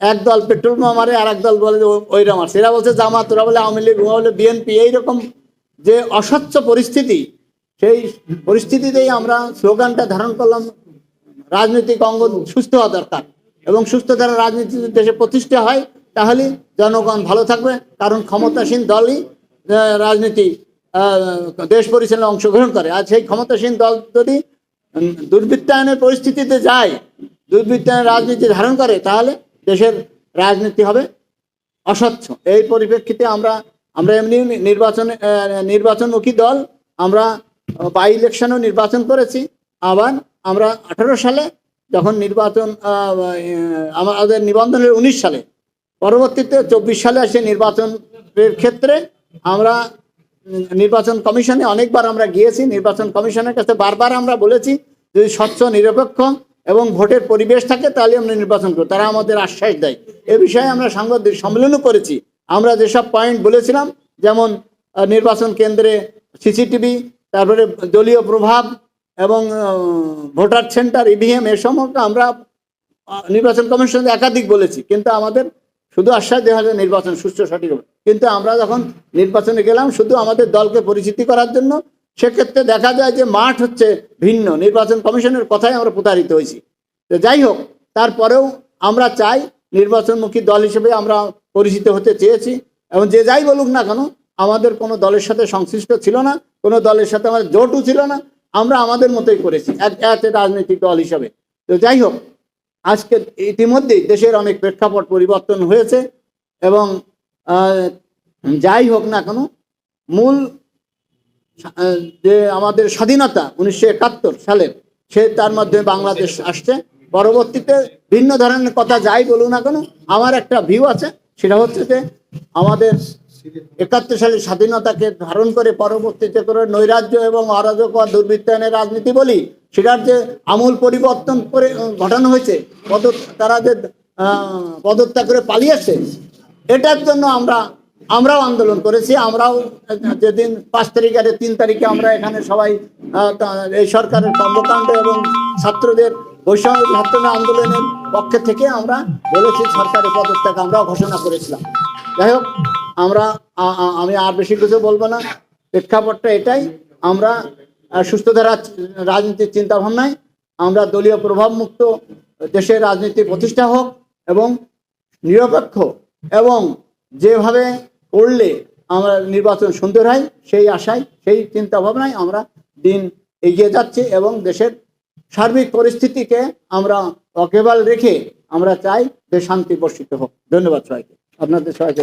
একদল পেট্রোল মারে আর একদল বলে ওইরা মারছে এরা বলছে, জামাত, ওরা বলে আওয়ামী লীগ বলে বিএনপি। এইরকম যে অস্বচ্ছ পরিস্থিতি, সেই পরিস্থিতিতেই আমরা স্লোগানটা ধারণ করলাম, রাজনৈতিক অঙ্গন সুস্থ হওয়া দরকার। এবং সুস্থ ধারা রাজনীতি দেশে প্রতিষ্ঠা হয় তাহলে জনগণ ভালো থাকবে। কারণ ক্ষমতাসীন দলই রাজনীতি দেশ পরিচালনায় অংশগ্রহণ করে। আর সেই ক্ষমতাসীন দল যদি দুর্বৃত্তায়নের পরিস্থিতিতে যায় দুর্বৃত্তায়নের রাজনীতি ধারণ করে, তাহলে দেশের রাজনীতি হবে অস্বচ্ছ। এই পরিপ্রেক্ষিতে আমরা আমরা এমনি নির্বাচন নির্বাচনমুখী দল, আমরা বাই ইলেকশনও নির্বাচন করেছি। আবার আমরা আঠারো সালে যখন নির্বাচন আমাদের নিবন্ধনের উনিশ সালে। পরবর্তীতে চব্বিশ সালে আসে নির্বাচনের ক্ষেত্রে আমরা নির্বাচন কমিশনে অনেকবার আমরা গিয়েছি। নির্বাচন কমিশনের কাছে বারবার আমরা বলেছি, যদি স্বচ্ছ, নিরপেক্ষ এবং ভোটের পরিবেশ থাকে, তাহলে আমরা নির্বাচন করি তারা আমাদের আশ্বাস দেয়। এ বিষয়ে আমরা সাংবাদিক সম্মেলনও করেছি। আমরা যেসব পয়েন্ট বলেছিলাম, যেমন নির্বাচন কেন্দ্রে সিসিটিভি তারপরে দলীয় প্রভাব এবং ভোটার সেন্টার ইভিএম এ সম্পর্কে আমরা নির্বাচন কমিশনে একাধিক বলেছি। কিন্তু আমাদের শুধু আশ্বাস দেওয়া হয় নির্বাচন সুষ্ঠু সঠিক কিন্তু আমরা যখন নির্বাচনে গেলাম, শুধু আমাদের দলকে পরিচিতি করার জন্য সেক্ষেত্রে দেখা যায় যে মাঠ হচ্ছে ভিন্ন। নির্বাচন কমিশনের কথাই আমরা প্রতারিত হয়েছি। তো যাই হোক, তারপরেও আমরা চাই নির্বাচনমুখী দল হিসেবে আমরা পরিচিত হতে চেয়েছি এবং যে যাই বলুক না কেন, আমাদের কোনো দলের সাথে সংশ্লিষ্ট ছিল না, কোনো দলের সাথে আমাদের জোটও ছিল না, আমরা আমাদের মতোই করেছি, এক রাজনৈতিক দল হিসাবে। তো যাই হোক, আজকে ইতিমধ্যেই দেশের অনেক প্রেক্ষাপট পরিবর্তন হয়েছে এবং যাই হোক না কেন, মূল যে আমাদের স্বাধীনতা উনিশশো একাত্তর সালের সে তার মাধ্যমে বাংলাদেশ আসছে। পরবর্তীতে ভিন্ন ধরনের কথা যাই বলুন না কেন, আমার একটা ভিউ আছে, সেটা হচ্ছে যে আমাদের একাত্তর সালের স্বাধীনতাকে ধারণ করে পরবর্তীতে করে নৈরাজ্য এবং অরাজক বা দুর্বৃত্তায়নের রাজনীতি বলি, সেটার যে আমূল পরিবর্তন করে ঘটানো হয়েছে পদ তারা যে পদত্যাগ করে পালিয়েছে, এটার জন্য আমরা আমরাও আন্দোলন করেছি আমরাও যেদিন পাঁচ তারিখে আর তিন তারিখে আমরা এখানে সবাই এই সরকারের কর্মকাণ্ড এবং ছাত্রদের বৈষম্য ছাত্র আন্দোলনের পক্ষে থেকে আমরা বলেছি সরকারের পদত্যাগ আমরাও ঘোষণা করেছিলাম। যাই হোক আমরা আমি আর বেশি কিছু বলব না। প্রেক্ষাপটটা এটাই আমরা আহ, সুস্থ ধারা রাজনীতির চিন্তাভাবনায় আমরা দলীয় প্রভাব মুক্ত দেশের রাজনীতি প্রতিষ্ঠা হোক এবং নিরপেক্ষ এবং যেভাবে করলে আমরা নির্বাচন সুন্দর হয়, সেই আশায়, সেই চিন্তা ভাবনায় আমরা দিন এগিয়ে যাচ্ছি এবং দেশের সার্বিক পরিস্থিতিকে আমরা অকেবাল রেখে আমরা চাই যে শান্তি বর্ষিত হোক ধন্যবাদ সবাইকে আপনাদের সবাইকে।